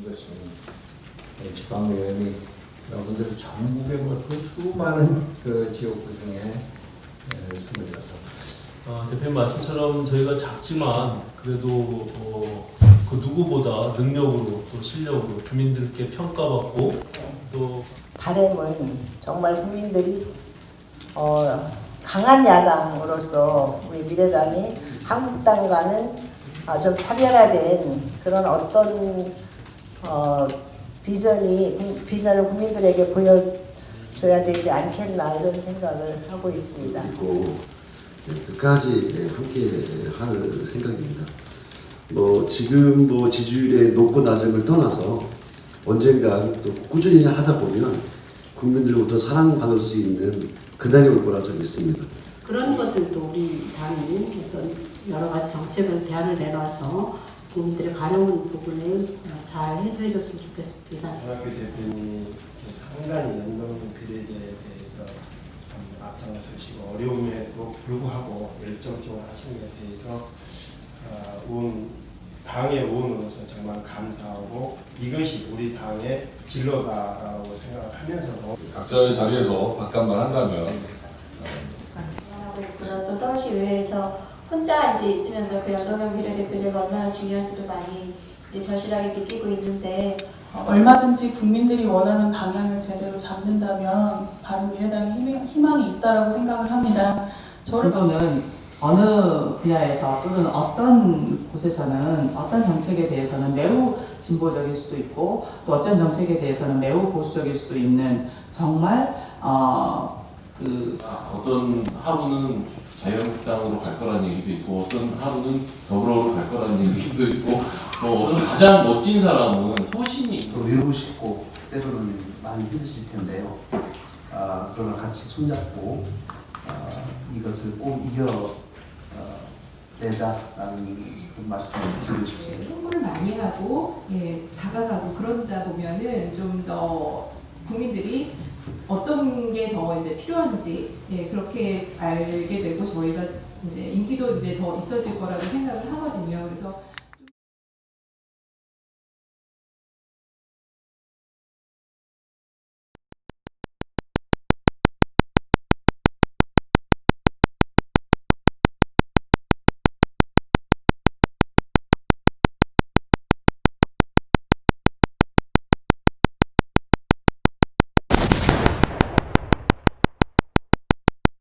이것은 지방의원이 여러분들 전국의 뭐그 수많은 그 지역구 중에 스물여섯 어, 대표님 말씀처럼 저희가 작지만 그래도 어, 그 누구보다 능력으로 또 실력으로 주민들께 평가받고 또 바램은 정말 국민들이 어, 강한 야당으로서 우리 미래당이 한국당과는 아, 좀 차별화된 그런 어떤 어, 비전이 국- 비전을 국민들에게 보여줘야 되지 않겠나 이런 생각을 하고 있습니다. 그리고 예, 끝까지 예, 함께 할 생각입니다. 뭐 지금 뭐 지지율의 높고 낮음을 떠나서 언젠가 또 꾸준히 하다 보면 국민들로부터 사랑받을 수 있는 그날이 올 거라 저는 믿습니다. 그런 것들도 우리 당이 어떤 여러 가지 정책을 대안을 내놔서 국민들의 가려운 부분을 잘 해소해 줬으면 좋겠습니다. 중학교 대표님이 상당히 연동 비례대에 대해서 참 앞장을 서시고 어려움에도 불구하고 열정적으로 하시는 데 대해서 어, 온 당의 의원으로서 정말 감사하고 이것이 우리 당의 진로다라고 생각을 하면서도 각자의 자리에서 바깥만 한다면 하고 있고요. 또 서울시 의회에서 혼자 이제 있으면서 그 연동형 비례대표제가 얼마나 중요한지도 많이 이제 절실하게 느끼고 있는데 어, 얼마든지 국민들이 원하는 방향을 제대로 잡는다면 바른미래당에 희망- 희망이 있다라고 생각을 합니다. 저를 정도는 어느 분야에서 또는 어떤 곳에서는 어떤 정책에 대해서는 매우 진보적일 수도 있고 또 어떤 정책에 대해서는 매우 보수적일 수도 있는 정말 어 그 어떤 하루는 자유한국당으로 갈 거라는 얘기도 있고 어떤 하루는 더불어로 갈 거라는 얘기도 있고 뭐 어떤 가장 멋진 사람은 소신이 있고 또 외로우시고 때로는 많이 힘드실 텐데요. 아, 그러나 같이 손잡고 아, 이것을 꼭 이겨 어, 내자라는 그 말씀을 드리고 싶습니다. 홍보를 많이 하고 예, 다가가고 그러다 보면은 좀 더 국민들이 어떤 게 더 이제 필요한지 예, 그렇게 알게 되고 저희가 이제 인기도 이제 더 있어질 거라고 생각을 하거든요. 그래서